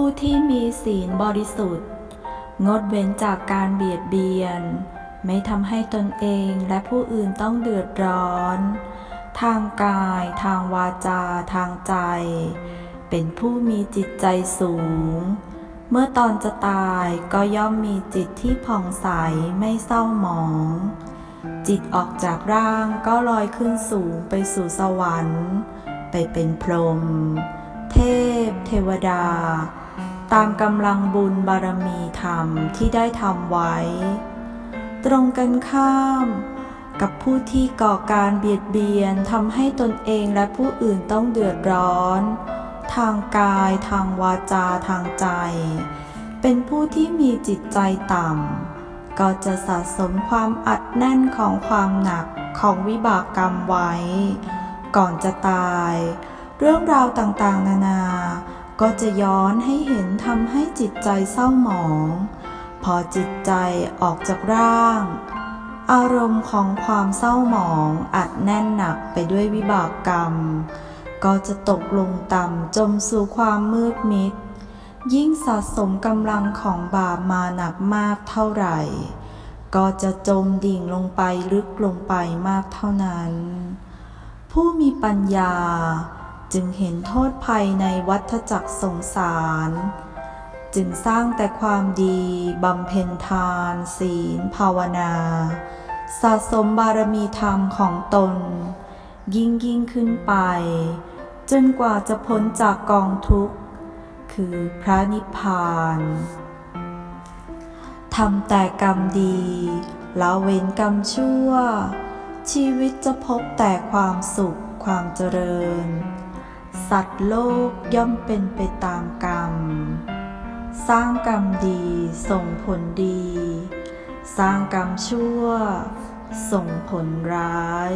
ผู้ที่มีศีลบริสุทธิ์ งดเว้นจากการเบียดเบียน ไม่ทำให้ตนเองและผู้อื่นต้องเดือดร้อน ทางกาย ทางวาจา ทางใจ เป็นผู้มีจิตใจสูง เมื่อตอนจะตายก็ย่อมมีจิตที่ผ่องใสไม่เศร้าหมอง จิตออกจากร่างก็ลอยขึ้นสูงไปสู่สวรรค์ ไปเป็นพรหมเทพ เทวดา ตามกำลังบุญบารมีธรรมที่ได้ทำไว้ ตรงกันข้าม กับผู้ที่ก่อการเบียดเบียนทำให้ตนเองและผู้อื่นต้องเดือดร้อน ทางกายทางวาจาทางใจ เป็นผู้ที่มีจิตใจต่ำ ก็จะสะสมความอัดแน่นของความหนักของวิบากกรรมไว้ ก่อนจะตาย เรื่องราวต่างๆ นานา ก็จะย้อนให้เห็นทำให้จิตใจเศร้าหมอง พอจิตใจออกจากร่าง อารมณ์ของความเศร้าหมองอัดแน่นหนักไปด้วยวิบากกรรม ก็จะตกลงต่ำจมสู่ความมืดมิด ยิ่งสะสมกำลังของบาปมาหนักมากเท่าไหร่ ก็จะจมดิ่งลงไปลึกลงไปมากเท่านั้น ผู้มีปัญญา จึงเห็นโทษภัยในวัฏจักรสงสาร จึงสร้างแต่ความดีบำเพ็ญทาน ศีล ภาวนา สะสมบารมีธรรมของตน ยิ่งยิ่งขึ้นไป จนกว่าจะพ้นจากกองทุกข์ คือพระนิพพานทำแต่กรรมดีละเว้นกรรมชั่ว ชีวิตจะพบแต่ความสุขความเจริญ สัตว์โลกย่อมเป็นไปตามกรรม สร้างกรรมดีส่งผลดี สร้างกรรมชั่ว ส่งผลร้าย